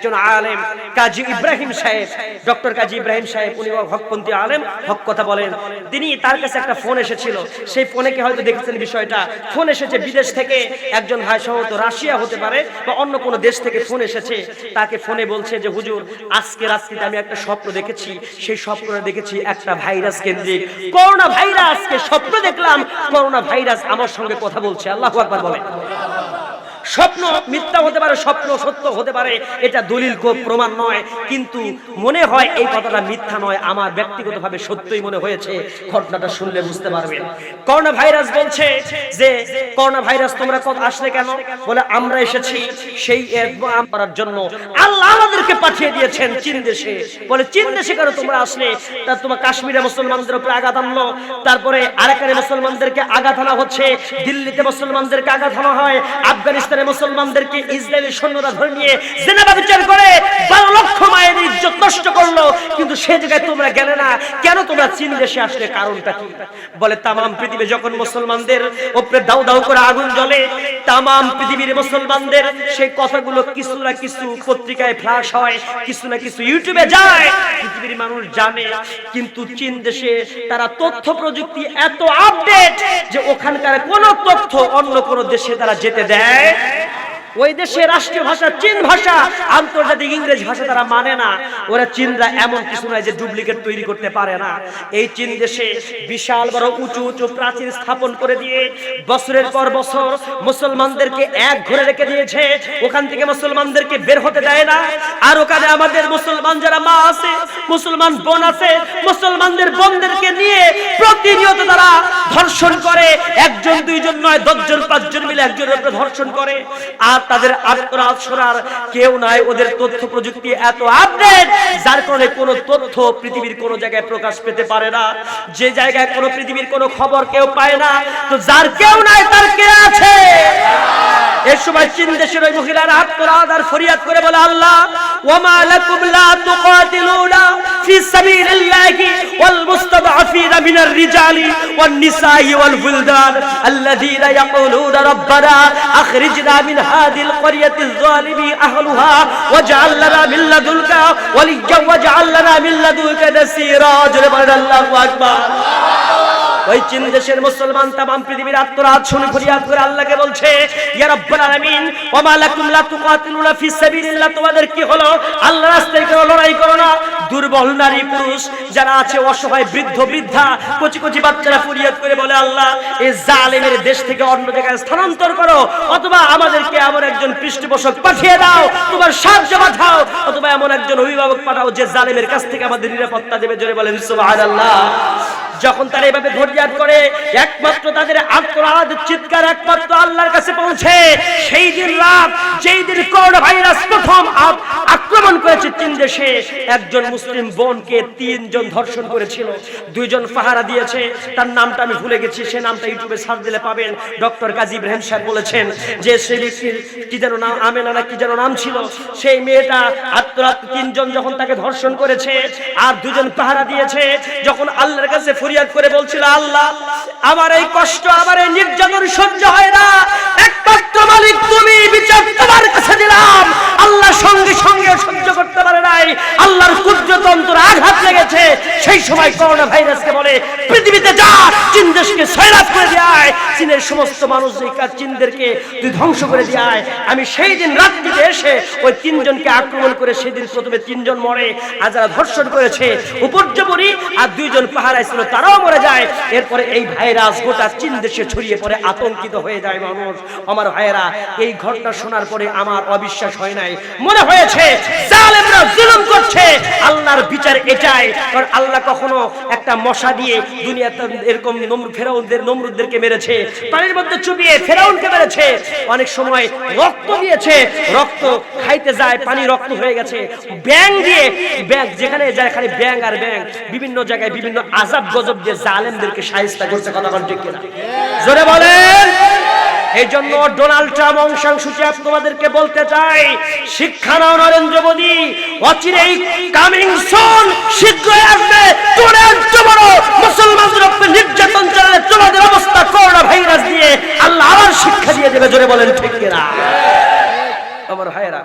একজন আলেম, কাজী ইব্রাহিম সাহেব। ডক্টর কাজী ইব্রাহিম সাহেব, উনি হকপন্থী আলেম, হক কথা বলেন। তিনি তার কাছে একটা ফোন এসেছিল। সেই ফোনে কি হয়তো দেখেছেন বিষয়টা? ফোন এসেছে বিদেশ থেকে। একজন ভাই সম্ভবত রাশিয়া হতে পারে বা অন্য কোনো দেশ থেকে ফোন এসেছে। তাকে ফোনে বলছে যে, হুজুর, আজকে রাত্রিতে আমি একটা স্বপ্ন দেখেছি। সেই স্বপ্নটা দেখেছি একটা ভাইরাস কেন্দ্রিক। করোনা ভাইরাসকে স্বপ্ন দেখলাম। করোনা ভাইরাস আমার সঙ্গে কথা বলছে। আল্লাহ আকবার বলেন। স্বপ্ন মিথ্যা হতে পারে, স্বপ্ন সত্য হতে পারে, এটা দলিল খুব প্রমাণ নয়। কিন্তু মনে হয় এই কথাটা মিথ্যা নয়, আমার ব্যক্তিগতভাবে সত্যই মনে হয়েছে, ঘটনাটা শুনলে বুঝতে পারবেন। করোনা ভাইরাস বলছে যে করোনা ভাইরাস তোমরা কত আসলে কেন? বলে, আমরা এসেছি সেই করার জন্য। আল্লাহ আমাদেরকে পাঠিয়ে দিয়েছেন চীন দেশে। বলে, চীন দেশে কেন তোমরা আসলে? তা তোমার কাশ্মীরে মুসলমানদের উপরে আঘাত আনলো তারপরে আরাকানে মুসলমানদেরকে আঘাত আনা হচ্ছে। দিল্লিতে মুসলমানদেরকে আঘাত আনা হয়। আফগানিস্তানে মুসলমানদেরকে ইসরায়েলি সৈন্যরা ধরে নিয়ে জেনেভা বিচার করে, বারো লক্ষ মায়ের ইজ্জত নষ্ট করল। কিন্তু সে জায়গায় তোমরা গেলে না। কেন তোমরা চীন দেশে আসলে? কারণটা কি? বলে, তামাম পৃথিবী যখন মুসলমানদের উপরে দাউ দাউ করে আগুন জ্বলে, তামাম পৃথিবীর মুসলমানদের সেই কথাগুলো কিছু না কিছু পত্রিকায় ফ্লাশ হয়, কিছু না কিছু ইউটিউবে যায়। পৃথিবীর মানুষ জানে, কিন্তু চীন দেশে তারা তথ্য প্রযুক্তি এত আপডেট যে ওখানকার কোন তথ্য অন্য কোন দেশে তারা যেতে দেয় ওই দেশে রাষ্ট্রীয় ভাষা, চীন ভাষা, আন্তর্জাতিক ইংরেজি ভাষা তারা মানে না। ওরা চীনরা এমন কিছু নয় যে ডুপ্লিকেট তৈরি করতে পারে না। এই চীন দেশে বিশাল বড় উঁচু উঁচু প্রাচীর স্থাপন করে দিয়ে বছরের পর বছর মুসলমানদেরকে এক ঘরে রেখে দিয়েছে। ওখান থেকে মুসলমানদেরকে বের হতে দেয় না। আর ওখানে আমাদের মুসলমান যারা মা আছে, মুসলমান বোন আছে, মুসলমানদের বোনদেরকে নিয়ে প্রতিনিয়ত তারা ধর্ষণ করে, একজন, দুইজন নয়, দশজন, পাঁচজন মিলে একজনের উপরে ধর্ষণ করে। আর তাদের আত্মরাজ শোনার কেউ নাই, ওদের তথ্য প্রযুক্তি এত আপডেট যার কারণে কোনো তথ্য পৃথিবীর কোনো জায়গায় প্রকাশ পেতে পারে না। যে জায়গায় কোনো পৃথিবীর কোনো খবর কেউ পায় না, তো যার কেউ নাই, তার কে আছে? এর সময় চীন দেশের ওই মহিলারা আত্মরাজ আর ফরিয়াদ করে বলে, আল্লাহ ওয়ামা লাকুম লা তুকাতিলুনা ফি সাবিলিল্লাহি ওয়াল মুস্তাদআফিনা من الرجال والنساء والفلدان الذين يقولون ربنا أخرجنا من هذه القرية الظالم أهلها واجعل لنا من لدنك وليا واجعل لنا من لدنك نسيرا. جل الله أكبر. ওই চীন দেশের মুসলমান তাম পৃথিবীর আত্মরাত শুনে ফরিয়াদ করে আল্লাহকে বলছে, ইয়া রাব্বাল আলামিন, ওয়া লাকুম লা তুকাতিলুনা ফি সাবিলিল্লাহ। তোমাদের কি হলো? আল্লাহ রাস্তায় কেন লড়াই করো না। দুর্বল নারী পুরুষ যারা আছে, অসহায় বৃদ্ধ, বৃদ্ধা, কচি কচি বাচ্চারা ফরিয়াদ করে বলে, আল্লাহ এই জালেমের দেশ থেকে অন্য জায়গায় স্থানান্তর করো। অথবা আমাদেরকে এমন একজন পৃষ্ঠপোষক পাঠিয়ে দাও, তোমার সাহায্য পাঠাও। অথবা এমন একজন অভিভাবক পাঠাও, যে জালেমের কাছ থেকে আমাদের নিরাপত্তা দেবে। জোরে বলেন, সুবহানাল্লাহ। যখন তারা এভাবে ফরিয়াদ করে, একমাত্র তাদের আত্মরাধ চিৎকার একমাত্র আল্লাহর কাছে পৌঁছে, সেই দিন রাত, যেই দিন করোনা ভাইরাস প্রথম আক্রমণ করেছে চীন দেশে, একজন মুসলিম বোনকে তিনজন ধর্ষণ করেছিল, দুইজন পাহারা দিয়েছে, তার নামটা আমি ভুলে গেছি, সে নামটা ইউটিউবে সার্চ দিলে পাবেন। ডক্টর কাজী ইব্রাহিম সাহেব বলেছেন যে সেই ব্যক্তির কি যেন নাম আমেনা না কি যেন নাম ছিল, সেই মেয়েটা তিনজন যখন তাকে ধর্ষণ করেছে আর দুজন পাহারা দিয়েছে, যখন আল্লাহর কাছে ফরিয়াদ করে বলছিল, আল্লাহ, আমার এই কষ্ট, আমার এই নির্যাতন সহ্য হয় না। একমাত্র মালিক তুমি, বিচার তোমার কাছে দিলাম। আল্লাহ সঙ্গে সঙ্গে সহ্য করতে পারে নাই। আল্লাহর কুদ্রতন্ত্র আঘাত লেগেছে। সেই সময় করোনা ভাইরাসকে বলে, পৃথিবীতে চীন দেশকে সয়লাভ করে দেয় চীনের সমস্ত মানুষ এই কাজ চীনদেরকে তুই ধ্বংস করে দেয় আমি সেই দিন রাত্রিতে এসে ওই তিনজনকে আক্রমণ করে সেদিন প্রথমে তিনজন মরে, আর যারা ধর্ষণ করেছে উপর্যপরি আর দুইজন পাহারায় ছিল, তারাও মরে যায়। এরপরে এই ভাইরাস গোটা চীন দেশে ছড়িয়ে পড়ে, আতঙ্কিত হয়ে যায় মানুষ। আমার ভাইয়েরা, এই ঘটনা শোনার পরে আমার অবিশ্বাস হয় নাই। মনে হয়েছে, জালেমরা জুলুম করছে। আল্লাহর বিচার এটাই। কারণ আল্লাহ কখনো একটা মশা দিয়ে দুনিয়াতে এরকম ফেরাউনদের, নমরুদদেরকে মেরেছে। পানির মধ্যে চুবিয়ে ফেরাউনকে মেরেছে। অনেক সময় রক্ত দিয়েছে। রক্ত খাইতে যায়, পানি রক্ত হয়ে গেছে। ব্যাং দিয়ে ব্যাং যেখানে যায় খালি ব্যাং আর ব্যাং বিভিন্ন জায়গায় বিভিন্ন আজাব গজব দিয়ে জালেমদেরকে সাহিস্তা করছে, কথা ঠিক কিনা? জোরে বলেন! এই জন্য ডোনাল্ড ট্রাম্প অংশাংশুচি তোমাদেরকে বলতে চাই। শিক্ষা নাও নরেন্দ্র মোদী। অচিরেই কামিং সুন শীঘ্রই আসবে।